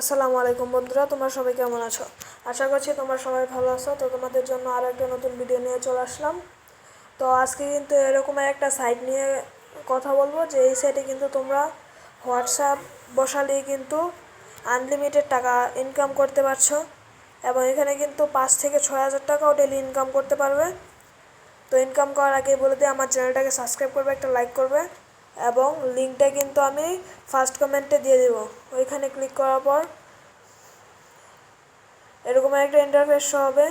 আসসালামু আলাইকুম বন্ধুরা, তোমরা সবাই কেমন আছো? আশা করছি তোমরা সবাই ভালো আছো। তো তোমাদের জন্য আরও একটা নতুন ভিডিও নিয়ে চলে আসলাম। তো আজকে কিন্তু এরকম একটা সাইট নিয়ে কথা বলব, যে এই সাইটে কিন্তু তোমরা হোয়াটসঅ্যাপ বসালেই কিন্তু আনলিমিটেড টাকা ইনকাম করতে পারছ এবং এখানে কিন্তু পাঁচ থেকে ছয় হাজার টাকাও ডেলি ইনকাম করতে পারবে। তো ইনকাম করার আগে বলে দিই আমার চ্যানেলটাকে সাবস্ক্রাইব করবে, একটা লাইক করবে। এবং লিঙ্কটা কিন্তু আমি ফার্স্ট কমেন্টে দিয়ে দেব। ওইখানে ক্লিক করার পর এরকম একটা ইন্টারফেস হবে।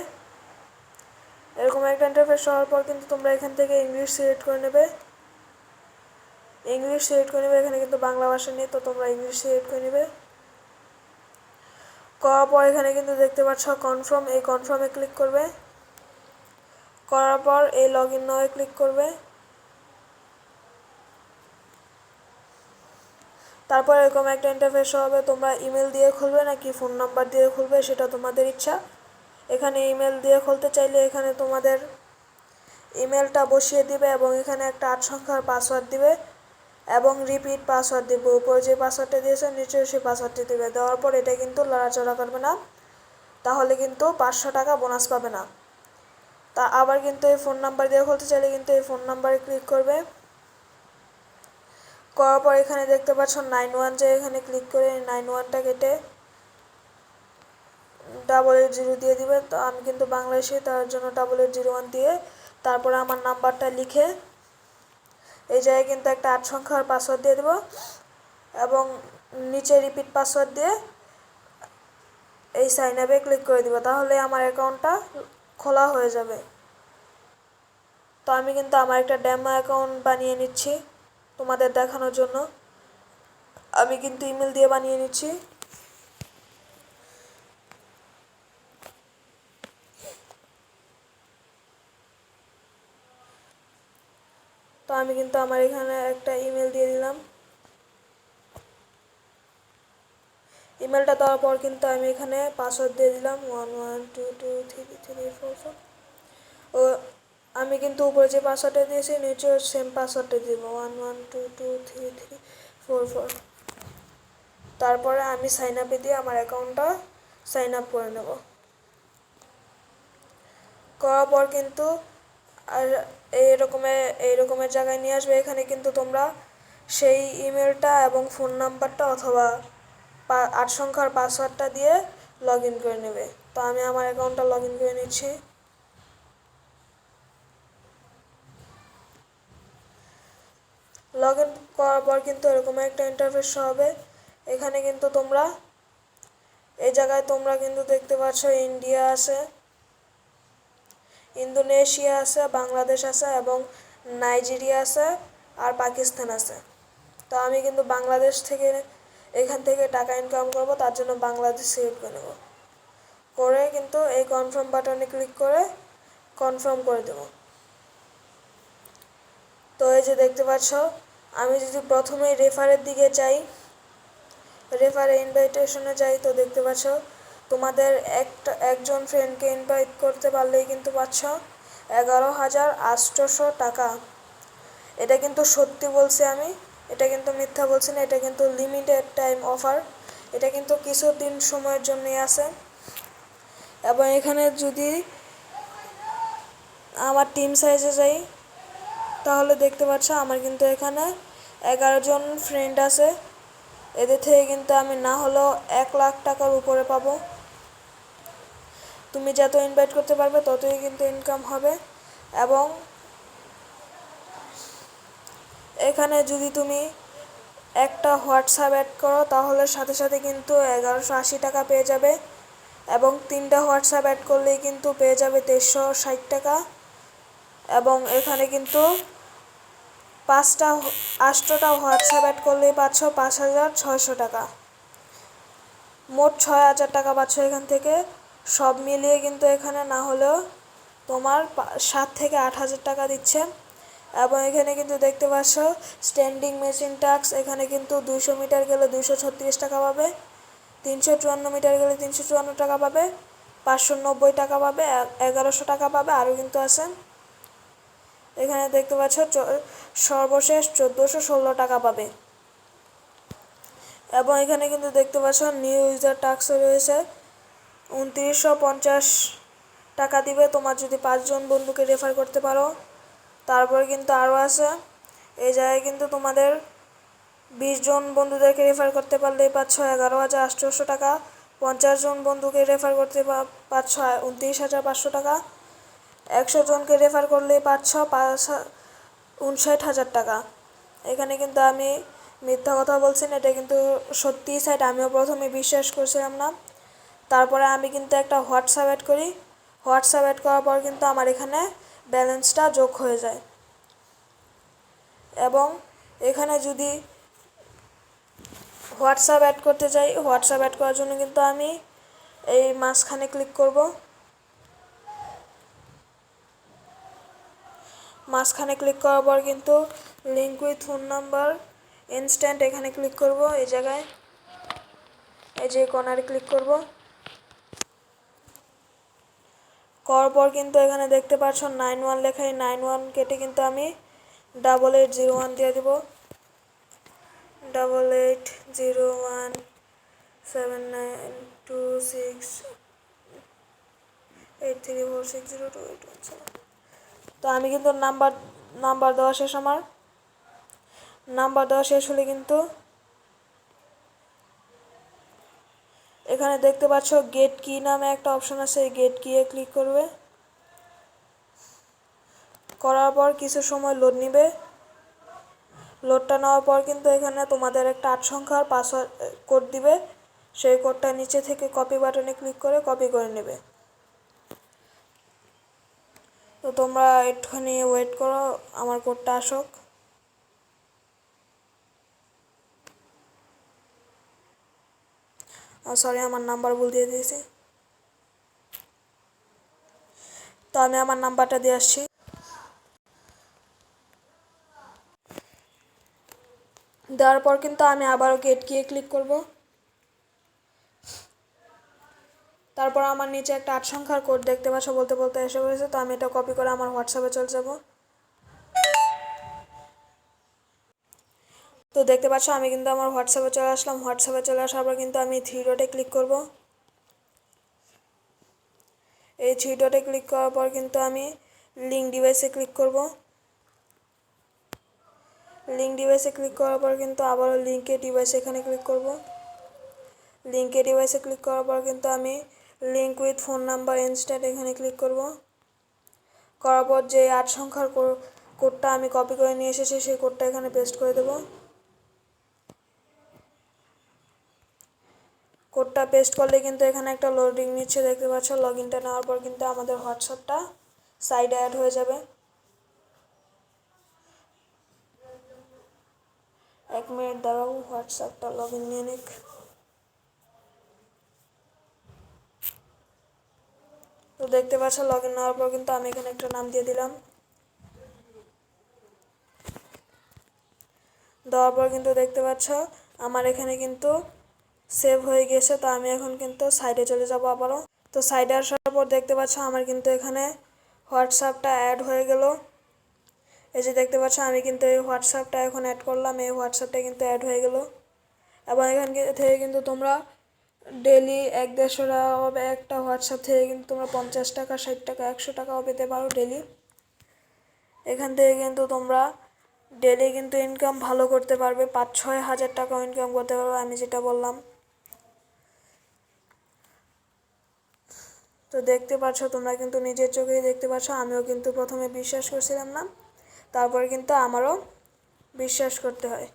এরকম একটা ইন্টারফেস হওয়ার পর কিন্তু তোমরা এখান থেকে ইংলিশ সিলেক্ট করে নেবে। ইংলিশ সিলেক্ট করে নেবে, এখানে কিন্তু বাংলা ভাষা নেই, তো তোমরা ইংলিশ সিলেক্ট করে নেবে। করার পর এখানে কিন্তু দেখতে পাচ্ছ কনফার্ম এই কনফার্মে ক্লিক করবে। করার পর এই লগ ইন নয়ে ক্লিক করবে। তারপর এরকম একটা ইন্টারফেস হবে, তোমরা ইমেল দিয়ে খুলবে নাকি ফোন নাম্বার দিয়ে খুলবে সেটা তোমাদের ইচ্ছা। এখানে ইমেল দিয়ে খুলতে চাইলে এখানে তোমাদের ইমেলটা বসিয়ে দিবে এবং এখানে একটা আট সংখ্যার পাসওয়ার্ড দিবে এবং রিপিট পাসওয়ার্ড দিবে। উপরে যে পাসওয়ার্ডটা দিয়েছে, নিচে সেই পাসওয়ার্ডটি দিবে। দেওয়ার পর এটা কিন্তু লড়াচড়া করবে না, তাহলে কিন্তু পাঁচশো টাকা বোনাস পাবে না। তা আবার কিন্তু এই ফোন নাম্বার দিয়ে খুলতে চাইলে কিন্তু এই ফোন নাম্বারে ক্লিক করবে। করার পর এখানে দেখতে পাচ্ছ নাইন ওয়ান যে এখানে ক্লিক করে নাইন ওয়ানটা কেটে ডাবল এইট জিরো দিয়ে দিবে। তো আমি কিন্তু বাংলাদেশে, তার জন্য ডাবল এইট জিরো ওয়ান দিয়ে তারপরে আমার নাম্বারটা লিখে এই জায়গায় কিন্তু একটা আট সংখ্যার পাসওয়ার্ড দিয়ে দেবো এবং নিচে রিপিট পাসওয়ার্ড দিয়ে এই সাইন আপে ক্লিক করে দিব। তাহলে আমার অ্যাকাউন্টটা খোলা হয়ে যাবে। তো আমি কিন্তু আমার একটা ড্যামো অ্যাকাউন্ট বানিয়ে নিচ্ছি। তোমাদের দেখানোর জন্য। আমি কিন্তু ইমেল দিয়ে বানিয়ে নিচ্ছি। তো আমি কিন্তু আমার এখানে একটা ইমেল দিয়ে দিলাম। ইমেলটা দেওয়ার পর কিন্তু আমি এখানে পাসওয়ার্ড দিয়ে দিলাম। One one, two two, three three, four four. আমি কিন্তু উপরে যে পাসওয়ার্ডটা দিয়েছি নিচেও সেম পাসওয়ার্ডটা দিব। One one two two three three four four তারপরে আমি সাইন আপে দিয়ে আমার অ্যাকাউন্টটা সাইন আপ করে নেব। করার পর কিন্তু আর এই রকমের এই রকমের জায়গায় নিয়ে আসবে। এখানে কিন্তু তোমরা সেই ইমেলটা এবং ফোন নাম্বারটা অথবা আট সংখ্যার পাসওয়ার্ডটা দিয়ে লগ ইন করে নেবে। তো আমি আমার অ্যাকাউন্টটা লগ ইন করে নিচ্ছি। লগ ইন করার পর কিন্তু এরকম একটা ইন্টারফেস হবে। এখানে কিন্তু তোমরা, এই জায়গায় তোমরা কিন্তু দেখতে পাচ্ছ ইন্ডিয়া আছে ইন্দোনেশিয়া আছে বাংলাদেশ আছে এবং নাইজেরিয়া আছে আর পাকিস্তান আছে। তো আমি কিন্তু বাংলাদেশ থেকে এখান থেকে টাকা ইনকাম করব, তার জন্য বাংলাদেশ সিলেক্ট করে নেব। করে কিন্তু এই কনফার্ম বাটনে ক্লিক করে কনফার্ম করে দেব। তো এই যে দেখতে পাচ্ছ আমি যদি প্রথমেই রেফারের দিকে যাই রেফারে ইনভাইটেশনে যাই, তো দেখতে পাচ্ছ তোমাদের একটা, একজন ফ্রেন্ডকে ইনভাইট করতে পারলেই কিন্তু পাচ্ছ এগারো হাজার আটশোশো টাকা। এটা কিন্তু সত্যি বলছি আমি, এটা কিন্তু মিথ্যা বলছি না, এটা কিন্তু লিমিটেড টাইম অফার এটা কিন্তু কিছু দিন সময়ের জন্যই আছে। এবং এখানে যদি আমার টিম সাইজে যাই তাহলে দেখতে পাচ্ছ, আমার কিন্তু এখানে এগারো জন ফ্রেন্ড আছে। এদের থেকে কিন্তু আমি না হলেও এক লাখ টাকার উপরে পাবো। তুমি যত ইনভাইট করতে পারবে, ততই কিন্তু ইনকাম হবে। এবং এখানে যদি তুমি একটা হোয়াটসঅ্যাপ অ্যাড করো, তাহলে সাথে সাথে কিন্তু এগারোশো আশি টাকা পেয়ে যাবে। এবং তিনটা হোয়াটসঅ্যাপ অ্যাড করলেই কিন্তু পেয়ে যাবে তেইশশো ষাট টাকা। এবং এখানে কিন্তু পাঁচটা আষ্টটা হোয়াটসঅ্যাপ অ্যাড করলেই পাচ্ছ পাঁচ হাজার ছয়শো টাকা। মোট ছয় হাজার টাকা পাচ্ছ এখান থেকে। সব মিলিয়ে কিন্তু এখানে না হলেও তোমার সাত থেকে আট হাজার টাকা দিচ্ছে। এবং এখানে কিন্তু দেখতে পাচ্ছ স্ট্যান্ডিং মেশিন টাক্স এখানে কিন্তু দুইশো মিটার গেলে দুইশো ছত্রিশ টাকা পাবে, তিনশো চুয়ান্ন মিটার গেলে তিনশো চুয়ান্ন টাকা পাবে, পাঁচশো নব্বই টাকা পাবে এগারোশো টাকা পাবে, আরও কিন্তু আছে। এখানে দেখতে পাচ্ছ সর্বশেষ চোদ্দোশো ষোলো টাকা পাবে। এবং এখানে কিন্তু দেখতে পাচ্ছ নিউ ইউজার টাস্কও রয়েছে। উনত্রিশশো পঞ্চাশ টাকা দিবে। তোমার যদি পাঁচজন বন্ধুকে রেফার করতে পারো, তারপরে কিন্তু আরও আছে। এই জায়গায় কিন্তু তোমাদের বিশ জন বন্ধুদেরকে রেফার করতে পারলেই পাচ্ছ এগারো হাজার আটশোশো টাকা পঞ্চাশ জন বন্ধুকে রেফার করতে পাচ্ছ উনত্রিশ হাজার পাঁচশো টাকা। একশো জনকে রেফার করলেই পাচ্ছ পাঁচ উনষাট হাজার টাকা। এখানে কিন্তু আমি মিথ্যা কথা বলছি না, এটা কিন্তু সত্যি সাইট আমিও প্রথমে বিশ্বাস করছিলাম না। তারপরে আমি কিন্তু একটা হোয়াটসঅ্যাপ অ্যাড করি। হোয়াটসঅ্যাপ অ্যাড করার পর কিন্তু আমার এখানে ব্যালেন্সটা যোগ হয়ে যায়। এবং এখানে যদি হোয়াটসঅ্যাপ অ্যাড করতে চাই হোয়াটসঅ্যাপ অ্যাড করার জন্য কিন্তু আমি এই মাঝখানে ক্লিক করব। মাঝখানে ক্লিক করার পর কিন্তু link with phone number instant এখানে ক্লিক করব, এই জায়গায়। এই যে কর্নারে ক্লিক করব। করার পর কিন্তু এখানে দেখতে পাচ্ছ নাইন ওয়ান লেখাই নাইন ওয়ান কেটে কিন্তু আমি ডাবল এইট জিরো ওয়ান দিয়ে দেবো। Double eight zero one seven nine two six eight three four six zero two eight one seven তো আমি কিন্তু নাম্বার নাম্বার দেওয়া শেষ আমার। নাম্বার দেওয়া শেষ হলে কিন্তু এখানে দেখতে পাচ্ছ গেট কি নামে একটা অপশন আছে, এই গেট কিয়ে ক্লিক করবে। করার পর কিছু সময় লোড নিবে। লোডটা নেওয়ার পর কিন্তু এখানে তোমাদের একটা আট সংখ্যার পাসওয়ার্ড কোড দিবে। সেই কোডটা নিচে থেকে কপি বাটনে ক্লিক করে কপি করে নেবে। তো তোমরা একটুখানি ওয়েট করো, আমার কোডটা আসুক। সরি আমার নাম্বার ভুল দিয়ে দিয়েছি। তো আমি আমার নাম্বারটা দিয়ে আসছি। দেওয়ার পর কিন্তু আমি আবারও গেট গিয়ে ক্লিক করব। তারপর আমার নিচে একটা আট সংখ্যার কোড দেখতে পাচ্ছ বলতে বলতে এসে পড়েছে, তো আমি এটা কপি করে আমার হোয়াটসঅ্যাপে চলে যাব। তো দেখতে পাচ্ছ আমি কিন্তু আমার হোয়াটসঅ্যাপে চলে আসলাম হোয়াটসঅ্যাপে চলে আসার পর কিন্তু আমি থ্রি ডটে ক্লিক করব। এই থ্রি ডটে ক্লিক করার পর কিন্তু আমি লিঙ্ক ডিভাইসে ক্লিক করব। লিঙ্ক ডিভাইসে ক্লিক করার পর কিন্তু আবারও লিঙ্কে ডিভাইসে এখানে ক্লিক করব। লিঙ্কে ডিভাইসে ক্লিক করার পর কিন্তু আমি link with phone number instant এখানে ক্লিক করব। করার পর যে আট সংখ্যার কোডটা আমি কপি করে নিয়ে এসেছি, সেই কোডটা এখানে পেস্ট করে দেবো। কোডটা পেস্ট করলে কিন্তু এখানে একটা লোডিং নিচ্ছে, দেখতে পাচ্ছ? লগ ইনটা নেওয়ার পর কিন্তু আমাদের হোয়াটসঅ্যাপটা সাইডে অ্যাড হয়ে যাবে। এক মিনিট দাঁড়াও হোয়াটসঅ্যাপটা লগ ইন নিয়ে নিক। তো দেখতে পাচ্ছ লগ ইন নেওয়ার পর কিন্তু আমি এখানে একটা নাম দিয়ে দিলাম। দেওয়ার পর কিন্তু দেখতে পাচ্ছ, আমার এখানে কিন্তু সেভ হয়ে গেছে, তো আমি এখন কিন্তু সাইডে চলে যাব আবারও। তো সাইডে আসার পর দেখতে পাচ্ছ, আমার কিন্তু এখানে হোয়াটসঅ্যাপটা অ্যাড হয়ে গেল। এই যে দেখতে পাচ্ছ, আমি কিন্তু এই হোয়াটসঅ্যাপটা এখন অ্যাড করলাম, এই হোয়াটসঅ্যাপটা কিন্তু অ্যাড হয়ে গেল। এবং এখান থেকে কিন্তু তোমরা ডেলি এক দেড়শো টাকা হবে, একটা হোয়াটসঅ্যাপ থেকে কিন্তু তোমরা পঞ্চাশ টাকা, ষাট টাকা, একশো টাকাও পেতে পারো ডেলি। এখান থেকে কিন্তু তোমরা ডেলি কিন্তু ইনকাম ভালো করতে পারবে, পাঁচ ছয় হাজার টাকাও ইনকাম করতে পারবে, আমি যেটা বললাম। তো দেখতে পাচ্ছ তোমরা কিন্তু নিজের চোখেই দেখতে পাচ্ছ আমিও কিন্তু প্রথমে বিশ্বাস করছিলাম না, তারপর কিন্তু আমারও বিশ্বাস করতে হয়।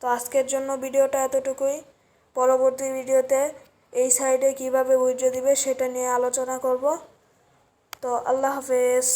তো আজকের জন্য ভিডিওটা এতটুকুই। পরবর্তী ভিডিওতে এই সাইডে কীভাবে উইড্রো দিবে সেটা নিয়ে আলোচনা করব। তো আল্লাহ হাফেজ।